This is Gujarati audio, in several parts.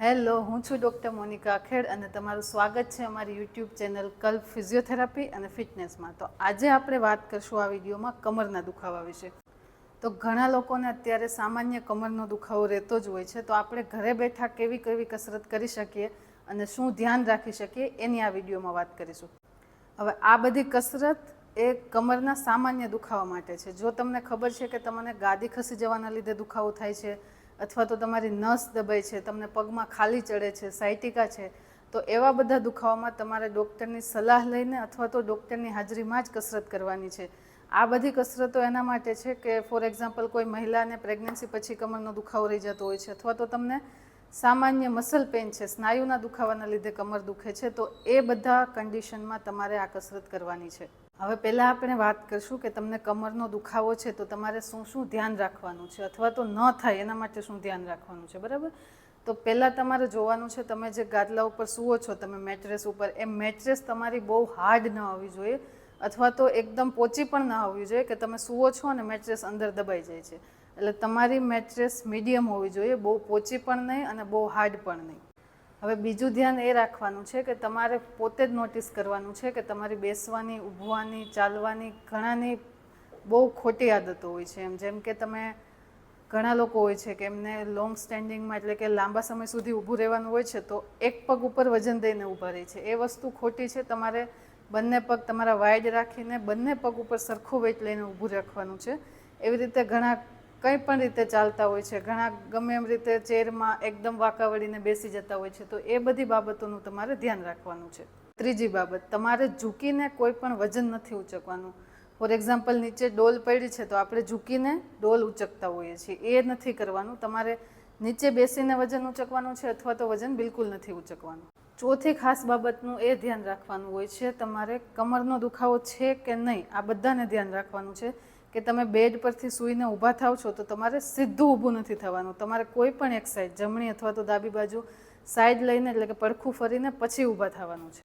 હેલો, હું છું ડૉક્ટર મોનિકા અખેડ અને તમારું સ્વાગત છે અમારી યુટ્યુબ ચેનલ કલ્પ ફિઝિયોથેરાપી અને ફિટનેસમાં. તો આજે આપણે વાત કરશું આ વિડીયોમાં કમરના દુખાવા વિશે. તો ઘણા લોકોને અત્યારે સામાન્ય કમરનો દુખાવો રહેતો જ હોય છે, તો આપણે ઘરે બેઠા કેવી કેવી કસરત કરી શકીએ અને શું ધ્યાન રાખી શકીએ એની આ વિડીયોમાં વાત કરીશું. હવે આ બધી કસરત એ કમરના સામાન્ય દુખાવા માટે છે. જો તમને ખબર છે કે તમને ગાદી ખસી જવાના લીધે દુખાવો થાય છે અથવા તો તમારી નસ દબાય છે, તમને પગમાં ખાલી ચડે છે, સાયટિકા છે, તો એવા બધા દુખાવામાં તમારે ડૉક્ટરની સલાહ લઈને અથવા તો ડૉક્ટરની હાજરીમાં જ કસરત કરવાની છે. આ બધી કસરતો એના માટે છે કે, ફોર એક્ઝામ્પલ, કોઈ મહિલાને પ્રેગ્નન્સી પછી કમરનો દુખાવો રહી જતો હોય છે અથવા તો તમને સામાન્ય મસલ પેન છે, સ્નાયુના દુખાવાના લીધે કમર દુખે છે, તો એ બધા કન્ડિશનમાં તમારે આ કસરત કરવાની છે. હવે પહેલાં આપણે વાત કરીશું કે તમને કમરનો દુખાવો છે તો તમારે શું શું ધ્યાન રાખવાનું છે અથવા તો ન થાય એના માટે શું ધ્યાન રાખવાનું છે, બરાબર? તો પહેલાં તમારે જોવાનું છે તમે જે ગાદલા ઉપર સૂવો છો, તમે મેટ્રેસ ઉપર એ મેટ્રેસ તમારી બહુ હાર્ડ ન હોવી જોઈએ અથવા તો એકદમ પોચી પણ ના હોવી જોઈએ કે તમે સૂવો છો અને મેટ્રેસ અંદર દબાઈ જાય છે. એટલે તમારી મેટ્રેસ મીડિયમ હોવી જોઈએ, બહુ પોચી પણ નહીં અને બહુ હાર્ડ પણ નહીં. હવે બીજું ધ્યાન એ રાખવાનું છે કે તમારે પોતે જ નોટિસ કરવાનું છે કે તમારી બેસવાની, ઊભવાની, ચાલવાની ઘણાની બહુ ખોટી આદતો હોય છે. એમ જેમ કે તમે ઘણા લોકો હોય છે કે એમને લોંગ સ્ટેન્ડિંગમાં એટલે કે લાંબા સમય સુધી ઊભું રહેવાનું હોય છે તો એક પગ ઉપર વજન દઈને ઊભા રહે છે. એ વસ્તુ ખોટી છે. તમારે બંને પગ તમારા વાઇડ રાખીને બંને પગ ઉપર સરખું વેઇટ લઈને ઊભું રાખવાનું છે. એવી રીતે ઘણા કંઈ પણ રીતે ચાલતા હોય છે, ઘણા ગમે એમ રીતે ચેરમાં એકદમ વાંકા વળીને બેસી જતા હોય છે, તો એ બધી બાબતોનું તમારે ધ્યાન રાખવાનું છે. ત્રીજી બાબત, તમારે ઝૂકીને કોઈ પણ વજન નથી ઉચકવાનું. ફોર એક્ઝામ્પલ, નીચે ડોલ પડી છે, તો આપણે ઝૂકીને ડોલ ઉચકતા હોઈએ છીએ. એ નથી કરવાનું. તમારે નીચે બેસીને વજન ઉચકવાનું છે અથવા તો વજન બિલકુલ નથી ઉચકવાનું. ચોથી ખાસ બાબતનું એ ધ્યાન રાખવાનું હોય છે, તમારે કમરનો દુખાવો છે કે નહીં, આ બધાને ધ્યાન રાખવાનું છે. કે તમે બેડ પરથી સૂઈને ઊભા થાવ છો, તો તમારે સીધું ઊભું નથી થવાનું. તમારે કોઈ પણ એક સાઈડ જમણી અથવા તો ડાબી બાજુ સાઈડ લઈને એટલે કે પડખું ફરીને પછી ઊભા થવાનું છે.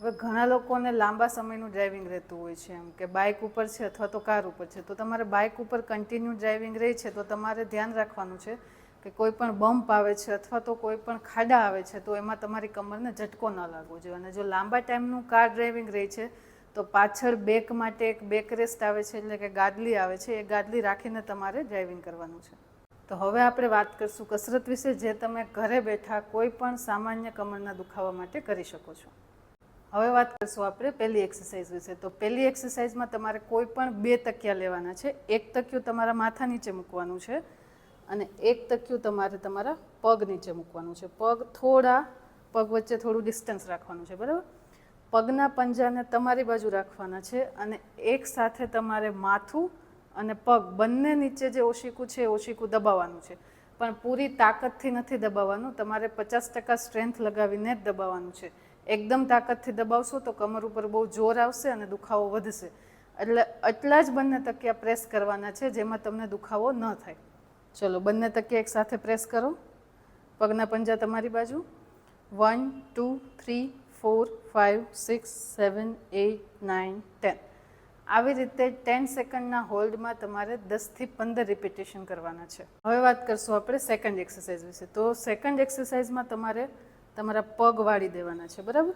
હવે ઘણા લોકોને લાંબા સમયનું ડ્રાઇવિંગ રહેતું હોય છે, એમ કે બાઇક ઉપર છે અથવા તો કાર ઉપર છે, તો તમારે બાઇક ઉપર કન્ટિન્યુ ડ્રાઇવિંગ રહે છે, તો તમારે ધ્યાન રાખવાનું છે કે કોઈ પણ બમ્પ આવે છે અથવા તો કોઈ પણ ખાડા આવે છે, તો એમાં તમારી કમરને ઝટકો ન લાગવો જોઈએ. અને જો લાંબા ટાઈમનું કાર ડ્રાઇવિંગ રહે છે તો પાછળ બેક માટે એક બેક રેસ્ટ આવે છે, એટલે કે ગાદલી આવે છે, એ ગાદલી રાખીને તમારે ડ્રાઇવિંગ કરવાનું છે. તો હવે આપણે વાત કરીશું કસરત વિશે, જે તમે ઘરે બેઠા કોઈ પણ સામાન્ય કમરના દુખાવા માટે કરી શકો છો. હવે વાત કરીશું આપણે પહેલી એક્સરસાઇઝ વિશે. તો પહેલી એક્સરસાઇઝમાં તમારે કોઈ પણ બે તકિયા લેવાના છે. એક તકિયું તમારા માથા નીચે મૂકવાનું છે અને એક તકિયું તમારે તમારા પગ નીચે મૂકવાનું છે. પગ થોડા, પગ વચ્ચે થોડું ડિસ્ટન્સ રાખવાનું છે, બરાબર? પગના પંજાને તમારી બાજુ રાખવાના છે અને એક સાથે તમારે માથું અને પગ બંને નીચે જે ઓશીકું છે ઓશિકું દબાવવાનું છે. પણ પૂરી તાકાતથી નથી દબાવવાનું. તમારે પચાસ ટકા સ્ટ્રેન્થ લગાવીને જ દબાવવાનું છે. એકદમ તાકાતથી દબાવશો તો કમર ઉપર બહુ જોર આવશે અને દુખાવો વધશે. એટલે આટલા જ બંને તકિયા પ્રેસ કરવાના છે જેમાં તમને દુખાવો ન થાય. ચલો, બંને તકિયા એક સાથે પ્રેસ કરો. પગના પંજા તમારી બાજુ. One, two, three four five six seven eight nine ten આવી રીતે ટેન સેકન્ડના હોલ્ડમાં તમારે દસથી પંદર રિપીટેશન કરવાના છે. હવે વાત કરશું આપણે સેકન્ડ એક્સરસાઇઝ વિશે. તો સેકન્ડ એક્સરસાઇઝમાં તમારે તમારા પગ વાળી દેવાના છે, બરાબર?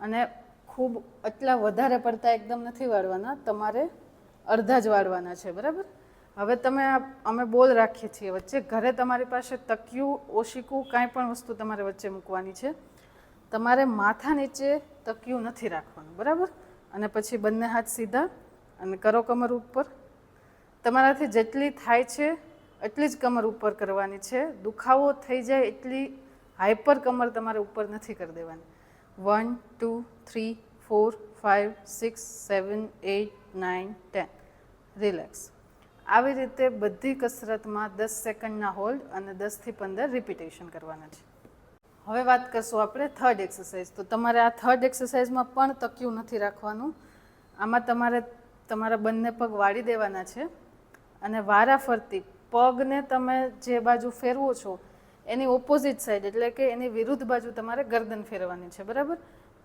અને ખૂબ એટલા વધારે પડતા એકદમ નથી વાળવાના, તમારે અડધા જ વાળવાના છે, બરાબર? હવે તમે અમે બોલ રાખીએ છીએ વચ્ચે. ઘરે તમારી પાસે તકિયું, ઓશિકું, કાંઈ પણ વસ્તુ તમારે વચ્ચે મૂકવાની છે. તમારે માથા નીચે તકિયું નથી રાખવાનું, બરાબર? અને પછી બંને હાથ સીધા અને કરો કમર ઉપર. તમારાથી જેટલી થાય છે એટલી જ કમર ઉપર કરવાની છે. દુખાવો થઈ જાય એટલી હાઈપર કમર તમારે ઉપર નથી કરી દેવાની. One, two, three, four five six, seven eight nine ten. Relax. આવી રીતે બધી કસરતમાં દસ સેકન્ડના હોલ્ડ અને દસથી પંદર રિપીટેશન કરવાના છે. હવે વાત કરશું આપણે થર્ડ એક્સરસાઇઝ તો તમારે આ થર્ડ એક્સરસાઇઝમાં પણ તક્યું નથી રાખવાનું. આમાં તમારે, તમારા બંને પગ વાળી દેવાના છે. અને વારા ફરતી પગને તમે જે બાજુ ફેરવો છો, એની ઓપોઝિટ સાઈડ એટલે કે એની વિરુદ્ધ બાજુ તમારે ગરદન ફેરવાની છે. બરાબર?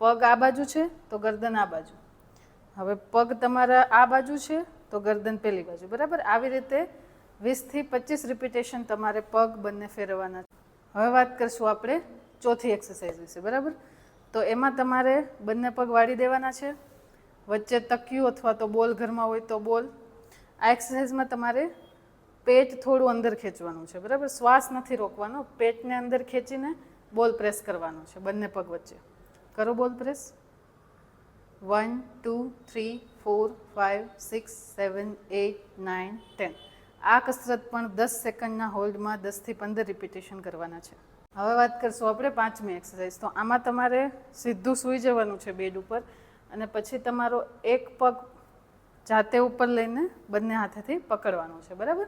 પગ આ બાજુ છે, તો ગરદન આ બાજુ. હવે પગ તમારા આ બાજુ છે, તો ગરદન પેલી બાજુ. બરાબર? આવી રીતે વીસથી પચીસ રિપીટેશન તમારે પગ બંને ફેરવવાના હવે વાત કરશું આપણે ચોથી એક્સરસાઇઝ વિશે બરાબર? તો એમાં તમારે બંને પગ વાળી દેવાના છે, વચ્ચે તકિયું અથવા તો બોલ ઘરમાં હોય તો બોલ. આ એક્સરસાઇઝમાં તમારે પેટ થોડું અંદર ખેંચવાનું છે, બરાબર? શ્વાસ નથી રોકવાનો, પેટને અંદર ખેંચીને બોલ પ્રેસ કરવાનો છે, બંને પગ વચ્ચે. કરો ball press one two three four five six seven eight nine ten આ કસરત પણ દસ સેકન્ડના હોલ્ડમાં દસથી પંદર રિપીટેશન કરવાના છે. હવે વાત કરશું આપણે પાંચમી એક્સરસાઇઝ તો આમાં તમારે સીધું સૂઈ જવાનું છે બેડ ઉપર અને પછી તમારો એક પગ જાતે ઉપર લઈને બંને હાથેથી પકડવાનું છે, બરાબર?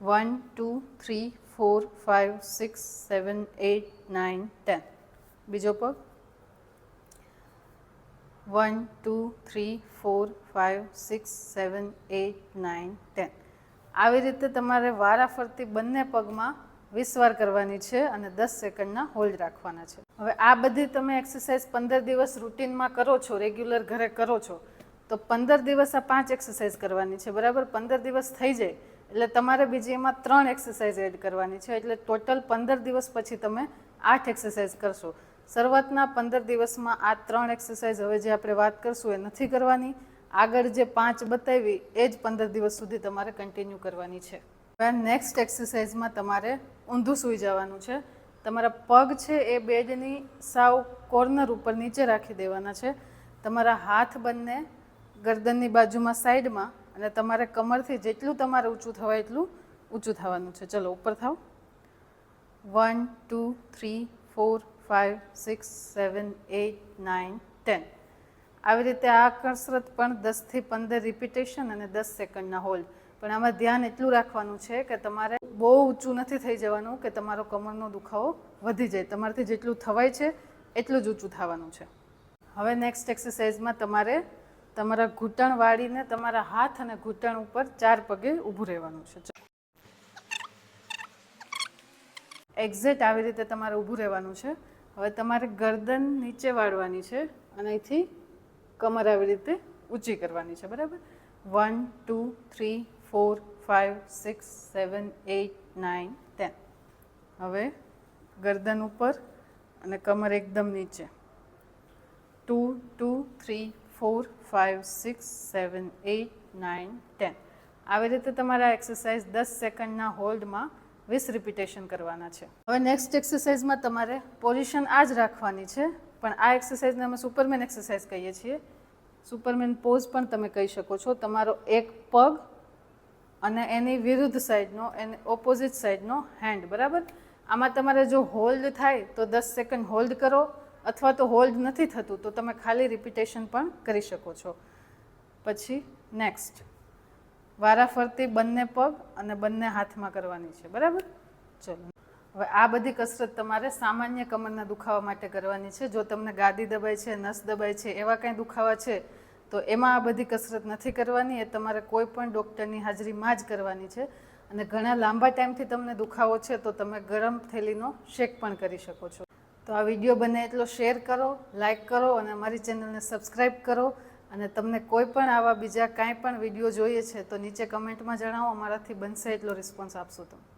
One two three four five six seven eight nine ten બીજો પગ. One two three four five six seven eight nine ten આવી રીતે તમારે વારાફરતી બંને પગમાં વીસ વાર કરવાની છે અને દસ સેકન્ડના હોલ્ડ રાખવાના છે. હવે આ બધી તમે એક્સરસાઇઝ પંદર દિવસ રૂટીનમાં કરો છો રેગ્યુલર ઘરે કરો છો, તો પંદર દિવસ આ પાંચ એક્સરસાઇઝ કરવાની છે, બરાબર? પંદર દિવસ થઈ જાય, એટલે તમારે બીજી એમાં ત્રણ એક્સરસાઇઝ એડ કરવાની છે, એટલે ટોટલ પંદર દિવસ પછી તમે આઠ એક્સરસાઇઝ કરશો. શરૂઆતના પંદર દિવસમાં આ ત્રણ એક્સરસાઇઝ હવે જે આપણે વાત કરશું એ નથી કરવાની. આગળ જે પાંચ બતાવી, એ જ પંદર દિવસ સુધી તમારે કન્ટિન્યુ કરવાની છે. નેક્સ્ટ એક્સરસાઇઝમાં તમારે ઊંધું સૂઈ જવાનું છે. તમારા પગ છે એ બેડની સાવ કોર્નર ઉપર નીચે રાખી દેવાના છે. તમારા હાથ બંને ગરદનની બાજુમાં સાઈડમાં અને તમારે કમરથી જેટલું તમારે ઊંચું થવાય એટલું ઊંચું થવાનું છે. ચલો, ઉપર થાવ one, two, three, four five six, seven eight nine ten. આવી રીતે આ કસરત પણ દસથી પંદર રિપીટેશન અને દસ સેકન્ડના હોલ્ડ પણ આમાં ધ્યાન એટલું રાખવાનું છે કે તમારે બહુ ઊંચું નથી થઈ જવાનું કે તમારો કમરનો દુખાવો વધી જાય. તમારાથી જેટલું થવાય છે, એટલું જ ઊંચું થવાનું છે. હવે નેક્સ્ટ એક્સરસાઇઝમાં તમારે તમારા ઘૂંટણ વાળીને તમારા હાથ અને ઘૂંટણ ઉપર ચાર પગે ઊભું રહેવાનું છે. એક્ઝેક્ટ આવી રીતે તમારે ઊભું રહેવાનું છે. હવે તમારે ગરદન નીચે વાળવાની છે અને અહીંથી કમર આવી રીતે ઊંચી કરવાની છે. બરાબર? One two three four five six seven eight nine ten હવે ગરદન ઉપર અને કમર એકદમ નીચે. Two two three four five six seven eight nine ten આવી રીતે તમારા એક્સરસાઇઝ દસ સેકન્ડના હોલ્ડમાં વીસ રિપીટેશન કરવાના છે. હવે નેક્સ્ટ એક્સરસાઇઝમાં તમારે પોઝિશન આ જ રાખવાની છે, પણ આ એક્સરસાઇઝને અમે સુપરમેન એક્સરસાઇઝ કહીએ છીએ. સુપરમેન પોઝ પણ તમે કહી શકો છો. તમારો એક પગ અને એની વિરુદ્ધ સાઈડનો, એને ઓપોઝિટ સાઈડનો હેન્ડ બરાબર? આમાં તમારે જો હોલ્ડ થાય, તો દસ સેકન્ડ હોલ્ડ કરો, અથવા તો હોલ્ડ નથી થતું, તો તમે ખાલી રિપીટેશન પણ કરી શકો છો. પછી નેક્સ્ટ વારાફરતી બંને પગ અને બંને હાથમાં કરવાની છે, બરાબર? ચલો. હવે આ બધી કસરત તમારે સામાન્ય કમરના દુખાવા માટે કરવાની છે. જો તમને ગાદી દબાય છે, નસ દબાય છે, એવા કંઈ દુખાવા છે તો એમાં આ બધી કસરત નથી કરવાની, એ તમારે કોઈ પણ ડૉક્ટરની હાજરીમાં જ કરવાની છે. અને ઘણા લાંબા ટાઈમથી તમને દુખાવો છે, તો તમે ગરમ થેલીનો શેક પણ કરી શકો છો. તો આ વીડિયો બને એટલો શેર કરો લાઇક કરો અને અમારી ચેનલને સબસ્ક્રાઈબ કરો. અને તમને કોઈ પણ આવા બીજા કાંઈ પણ વીડિયો જોઈએ છે, તો નીચે કમેન્ટમાં જણાવો, અમારાથી બનશે એટલો રિસ્પોન્સ આપશો તમે